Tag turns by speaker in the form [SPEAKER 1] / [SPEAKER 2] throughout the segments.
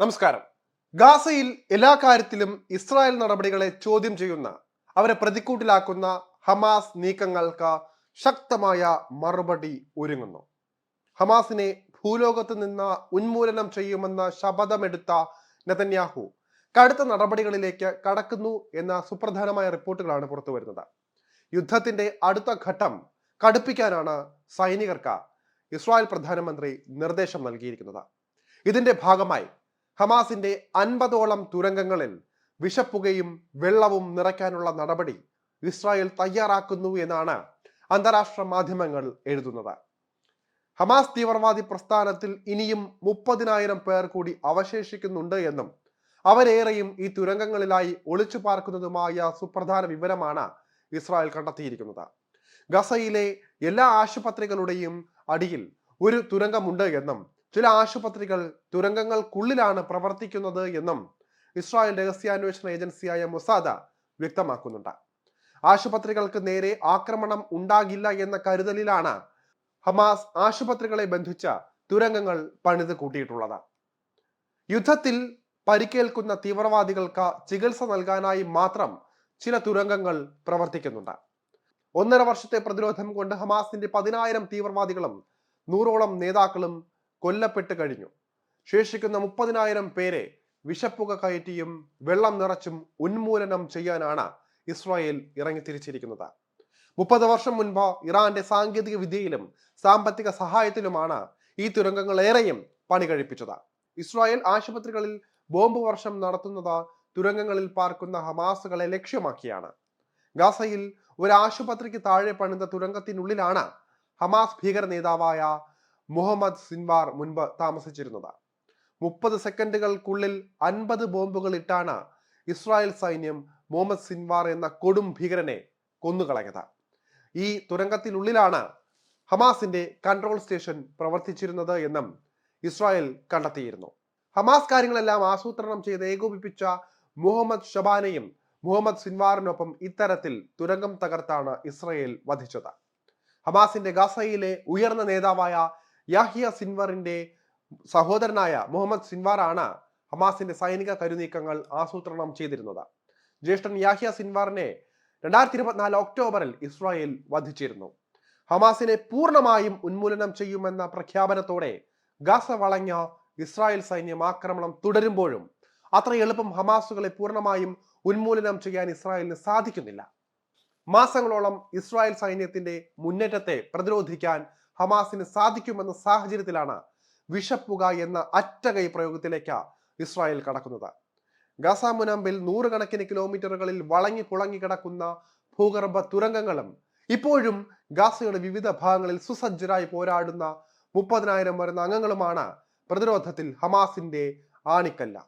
[SPEAKER 1] നമസ്കാരം. ഗാസയിൽ എല്ലാ കാര്യത്തിലും ഇസ്രായേൽ നടപടികളെ ചോദ്യം ചെയ്യുന്ന അവരെ പ്രതിക്കൂട്ടിലാക്കുന്ന ഹമാസ് നീക്കങ്ങൾക്ക് ശക്തമായ മറുപടി ഒരുങ്ങുന്നു. ഹമാസിനെ ഭൂലോകത്ത് നിന്ന് ഉന്മൂലനം ചെയ്യുമെന്ന ശപഥമെടുത്ത നെതന്യാഹു കടുത്ത നടപടികളിലേക്ക് കടക്കുന്നു എന്ന സുപ്രധാനമായ റിപ്പോർട്ടുകളാണ് പുറത്തു വരുന്നത്. യുദ്ധത്തിന്റെ അടുത്ത ഘട്ടം കടുപ്പിക്കാനാണ് സൈനികർക്ക് ഇസ്രായേൽ പ്രധാനമന്ത്രി നിർദ്ദേശം നൽകിയിരിക്കുന്നത്. ഇതിന്റെ ഭാഗമായി ഹമാസിന്റെ അൻപതോളം തുരങ്കങ്ങളിൽ വിഷപ്പുകയും വെള്ളവും നിറയ്ക്കാനുള്ള നടപടി ഇസ്രായേൽ തയ്യാറാക്കുന്നു എന്നാണ് അന്താരാഷ്ട്ര മാധ്യമങ്ങൾ എഴുതുന്നത്. ഹമാസ് തീവ്രവാദി പ്രസ്ഥാനത്തിൽ ഇനിയും മുപ്പതിനായിരം പേർ കൂടി അവശേഷിക്കുന്നുണ്ട് എന്നും അവരേറെയും ഈ തുരങ്കങ്ങളിലായി ഒളിച്ചു പാർക്കുന്നതുമായ സുപ്രധാന വിവരമാണ് ഇസ്രായേൽ കണ്ടെത്തിയിരിക്കുന്നത്. ഗസയിലെ എല്ലാ ആശുപത്രികളുടെയും അടിയിൽ ഒരു തുരങ്കമുണ്ട് എന്നും ചില ആശുപത്രികൾ തുരങ്കങ്ങൾക്കുള്ളിലാണ് പ്രവർത്തിക്കുന്നത് എന്നും ഇസ്രായേൽ രഹസ്യാന്വേഷണ ഏജൻസിയായ മൊസാദ വ്യക്തമാക്കുന്നുണ്ട്. ആശുപത്രികൾക്ക് നേരെ ആക്രമണം ഉണ്ടാകില്ല എന്ന കരുതലിലാണ് ഹമാസ് ആശുപത്രികളെ ബന്ധിച്ച തുരങ്കങ്ങൾ പണിത് കൂട്ടിയിട്ടുള്ളത്. യുദ്ധത്തിൽ പരിക്കേൽക്കുന്ന തീവ്രവാദികൾക്ക് ചികിത്സ നൽകാനായി മാത്രം ചില തുരങ്കങ്ങൾ പ്രവർത്തിക്കുന്നുണ്ട്. ഒന്നര വർഷത്തെ പ്രതിരോധം കൊണ്ട് ഹമാസിന്റെ പതിനായിരം തീവ്രവാദികളും നൂറോളം നേതാക്കളും കൊല്ലപ്പെട്ട് കഴിഞ്ഞു. ശേഷിക്കുന്ന മുപ്പതിനായിരം പേരെ വിഷപ്പുക കയറ്റിയും വെള്ളം നിറച്ചും ഉന്മൂലനം ചെയ്യാനാണ് ഇസ്രായേൽ ഇറങ്ങി തിരിച്ചിരിക്കുന്നത് മുപ്പത് വർഷം മുൻപ് ഇറാന്റെ സാങ്കേതിക വിദ്യയിലും സാമ്പത്തിക സഹായത്തിലുമാണ് ഈ തുരങ്കങ്ങൾ ഏറെയും പണി കഴിപ്പിച്ചത്. ഇസ്രായേൽ ആശുപത്രികളിൽ ബോംബ് വർഷം നടത്തുന്നത് തുരങ്കങ്ങളിൽ പാർക്കുന്ന ഹമാസുകളെ ലക്ഷ്യമാക്കിയാണ്. ഗാസയിൽ ഒരു ആശുപത്രിക്ക് താഴെ പണിത തുരങ്കത്തിനുള്ളിലാണ് ഹമാസ് ഭീകര നേതാവായ മുഹമ്മദ് സിൻവാർ മുൻപ് താമസിച്ചിരുന്നത്. മുപ്പത് സെക്കൻഡുകൾക്കുള്ളിൽ അൻപത് ബോംബുകൾ ഇട്ടാണ് ഇസ്രായേൽ സൈന്യം മുഹമ്മദ് സിൻവാർ എന്ന കൊടും ഭീകരനെ കൊന്നുകളഞ്ഞത്. ഈ തുരങ്കത്തിനുള്ളിലാണ് ഹമാസിന്റെ കൺട്രോൾ സ്റ്റേഷൻ പ്രവർത്തിച്ചിരുന്നത് എന്നും ഇസ്രായേൽ കണ്ടെത്തിയിരുന്നു. ഹമാസ് കാര്യങ്ങളെല്ലാം ആസൂത്രണം ചെയ്ത് ഏകോപിപ്പിച്ച മുഹമ്മദ് ഷബാനെയും മുഹമ്മദ് സിൻവാറിനൊപ്പം ഇത്തരത്തിൽ തുരങ്കം തകർത്താണ് ഇസ്രായേൽ വധിച്ചത്. ഹമാസിന്റെ ഗാസയിലെ ഉയർന്ന നേതാവായ യാഹിയ സിൻവറിന്റെ സഹോദരനായ മുഹമ്മദ് സിൻവാറാണ് ഹമാസിന്റെ സൈനിക കരുനീക്കങ്ങൾ ആസൂത്രണം ചെയ്തിരുന്നത്. ജ്യേഷ്ഠൻ യാഹിയ സിൻവാറിനെ രണ്ടായിരത്തി ഇരുപത്തിനാല് ഒക്ടോബറിൽ ഇസ്രായേൽ വധിച്ചിരുന്നു. ഹമാസിനെ പൂർണമായും ഉന്മൂലനം ചെയ്യുമെന്ന പ്രഖ്യാപനത്തോടെ ഗാസ വളഞ്ഞ ഇസ്രായേൽ സൈന്യം ആക്രമണം തുടരുമ്പോഴും അത്ര എളുപ്പം ഹമാസുകളെ പൂർണമായും ഉന്മൂലനം ചെയ്യാൻ ഇസ്രായേലിന് സാധിക്കുന്നില്ല. മാസങ്ങളോളം ഇസ്രായേൽ സൈന്യത്തിന്റെ മുന്നേറ്റത്തെ പ്രതിരോധിക്കാൻ ഹമാസിന് സാധിക്കുമെന്ന സാഹചര്യത്തിലാണ് വിഷപ്പുക എന്ന അറ്റകൈ പ്രയോഗത്തിലേക്ക് ഇസ്രായേൽ കടക്കുന്നത്. ഗസ മുനമ്പിൽ നൂറുകണക്കിന് കിലോമീറ്ററുകളിൽ വളങ്ങി പുളങ്ങി കിടക്കുന്ന ഭൂഗർഭ തുരങ്കങ്ങളും ഇപ്പോഴും ഗാസയുടെ വിവിധ ഭാഗങ്ങളിൽ സുസജ്ജരായി പോരാടുന്ന മുപ്പതിനായിരം വരുന്ന അംഗങ്ങളുമാണ് പ്രതിരോധത്തിൽ ഹമാസിന്റെ ആണിക്കല്ല.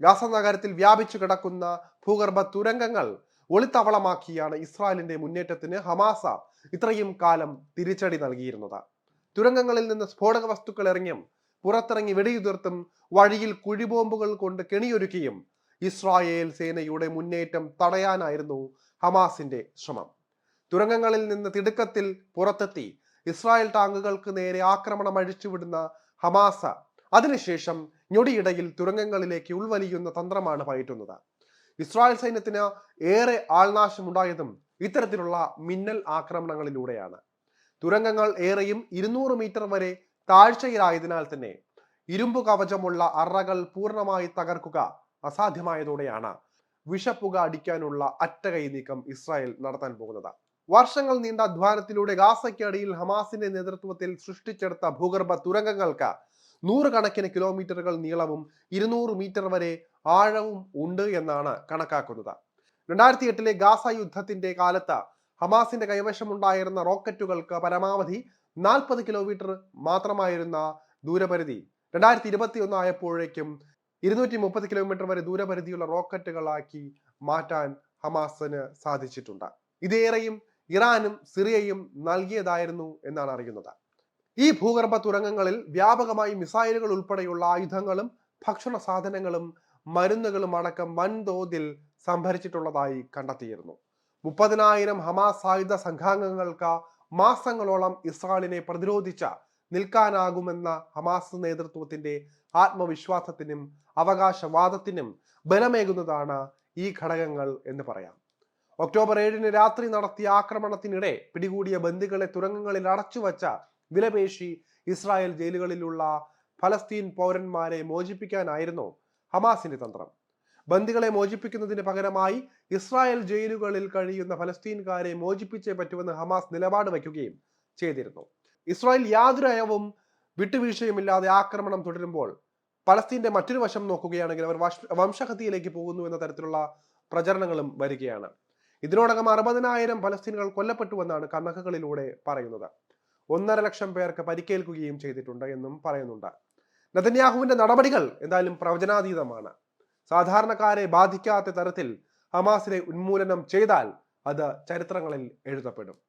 [SPEAKER 1] ഗാസ നഗരത്തിൽ വ്യാപിച്ചു കിടക്കുന്ന ഭൂഗർഭ തുരങ്കങ്ങൾ ഒളിത്തവളമാക്കിയാണ് ഇസ്രായേലിന്റെ മുന്നേറ്റത്തിന് ഹമാസ ഇത്രയും കാലം തിരിച്ചടി നൽകിയിരുന്നത്. തുരങ്കങ്ങളിൽ നിന്ന് സ്ഫോടക വസ്തുക്കൾ എറിഞ്ഞും പുറത്തിറങ്ങി വെടിയുതിർത്തും വഴിയിൽ കുഴിബോംബുകൾ കൊണ്ട് കെണിയൊരുക്കിയും ഇസ്രായേൽ സേനയുടെ മുന്നേറ്റം തടയാനായിരുന്നു ഹമാസിന്റെ ശ്രമം. തുരങ്കങ്ങളിൽ നിന്ന് തിടുക്കത്തിൽ പുറത്തെത്തി ഇസ്രായേൽ ടാങ്കുകൾക്ക് നേരെ ആക്രമണം അഴിച്ചുവിടുന്ന ഹമാസ അതിനുശേഷം ഞൊടിയിടയിൽ തുരങ്കങ്ങളിലേക്ക് ഉൾവലിയുന്ന തന്ത്രമാണ് പയറ്റുന്നത്. ഇസ്രായേൽ സൈന്യത്തിന് ഏറെ ആൾനാശം ആൾനാശമുണ്ടായതും ഇത്തരത്തിലുള്ള മിന്നൽ ആക്രമണങ്ങളിലൂടെയാണ്. തുരങ്കങ്ങൾ ഏറെയും ഇരുന്നൂറ് മീറ്റർ വരെ താഴ്ചയിലായതിനാൽ തന്നെ ഇരുമ്പ് കവചമുള്ള അറകൾ പൂർണമായി തകർക്കുക അസാധ്യമായതോടെയാണ് വിഷപ്പുക അടിക്കാനുള്ള അറ്റകൈ നീക്കം ഇസ്രായേൽ നടത്താൻ പോകുന്നത്. വർഷങ്ങൾ നീണ്ട അധ്വാനത്തിലൂടെ ഗാസയ്ക്കടിയിൽ ഹമാസിന്റെ നേതൃത്വത്തിൽ സൃഷ്ടിച്ചെടുത്ത ഭൂഗർഭ തുരങ്കങ്ങൾക്ക് നൂറുകണക്കിന് കിലോമീറ്ററുകൾ നീളവും ഇരുന്നൂറ് മീറ്റർ വരെ ആഴവും ഉണ്ട് എന്നാണ് കണക്കാക്കുന്നത്. രണ്ടായിരത്തി എട്ടിലെ ഗാസ യുദ്ധത്തിന്റെ കാലത്ത് ഹമാസിന്റെ കൈവശമുണ്ടായിരുന്ന റോക്കറ്റുകൾക്ക് പരമാവധി നാൽപ്പത് കിലോമീറ്റർ മാത്രമായിരുന്ന ദൂരപരിധി. രണ്ടായിരത്തി ഇരുപത്തി ഒന്ന് ആയപ്പോഴേക്കും ഇരുന്നൂറ്റി മുപ്പത് കിലോമീറ്റർ വരെ ദൂരപരിധിയുള്ള റോക്കറ്റുകളാക്കി മാറ്റാൻ ഹമാസിന് സാധിച്ചിട്ടുണ്ട്. ഇതേറെയും ഇറാനും സിറിയയും നൽകിയതായിരുന്നു എന്നാണ് അറിയുന്നത്. ഈ ഭൂഗർഭ തുരങ്കങ്ങളിൽ വ്യാപകമായി മിസൈലുകൾ ഉൾപ്പെടെയുള്ള ആയുധങ്ങളും ഭക്ഷണ സാധനങ്ങളും മരുന്നുകളും അടക്കം വൻതോതിൽ സംഭരിച്ചിട്ടുള്ളതായി കണ്ടെത്തിയിരുന്നു. മുപ്പതിനായിരം ഹമാസ് സായുധ സംഘാംഗങ്ങൾക്ക് മാസങ്ങളോളം ഇസ്രായേലിനെ പ്രതിരോധിച്ച നിൽക്കാനാകുമെന്ന ഹമാസ് നേതൃത്വത്തിന്റെ ആത്മവിശ്വാസത്തിനും അവകാശവാദത്തിനും ബലമേകുന്നതാണ് ഈ ഘടകങ്ങൾ എന്ന് പറയാം. ഒക്ടോബർ ഏഴിന് രാത്രി നടത്തിയ ആക്രമണത്തിനിടെ പിടികൂടിയ ബന്ദികളെ തുരങ്കങ്ങളിൽ അടച്ചുവച്ച വിലപേശി ഇസ്രായേൽ ജയിലുകളിലുള്ള ഫലസ്തീൻ പൗരന്മാരെ മോചിപ്പിക്കാനായിരുന്നു ഹമാസിന്റെ തന്ത്രം. ബന്ദികളെ മോചിപ്പിക്കുന്നതിന് പകരമായി ഇസ്രായേൽ ജയിലുകളിൽ കഴിയുന്ന ഫലസ്തീൻകാരെ മോചിപ്പിച്ചേ പറ്റുമെന്ന് ഹമാസ് നിലപാട് വയ്ക്കുകയും ചെയ്തിരുന്നു. ഇസ്രായേൽ യാതൊരു അയവും വിട്ടുവീഴ്ചയുമില്ലാതെ ആക്രമണം തുടരുമ്പോൾ പലസ്തീന്റെ മറ്റൊരു വശം നോക്കുകയാണെങ്കിൽ അവർ വംശ- വംശഹത്യയിലേക്ക് പോകുന്നു എന്ന തരത്തിലുള്ള പ്രചരണങ്ങളും വരികയാണ്. ഇതിനോടകം അറുപതിനായിരം പലസ്തീനുകൾ കൊല്ലപ്പെട്ടുവെന്നാണ് കണക്കുകളിലൂടെ പറയുന്നത്. ഒന്നര ലക്ഷം പേർക്ക് പരിക്കേൽക്കുകയും ചെയ്തിട്ടുണ്ട് എന്നും പറയുന്നുണ്ട്. നതന്യാഹുവിന്റെ നടപടികൾ എന്തായാലും പ്രവചനാതീതമാണ്. സാധാരണക്കാരെ ബാധിക്കാത്ത തരത്തിൽ ഹമാസിനെ ഉന്മൂലനം ചെയ്താൽ അത് ചരിത്രങ്ങളിൽ എഴുതപ്പെടും.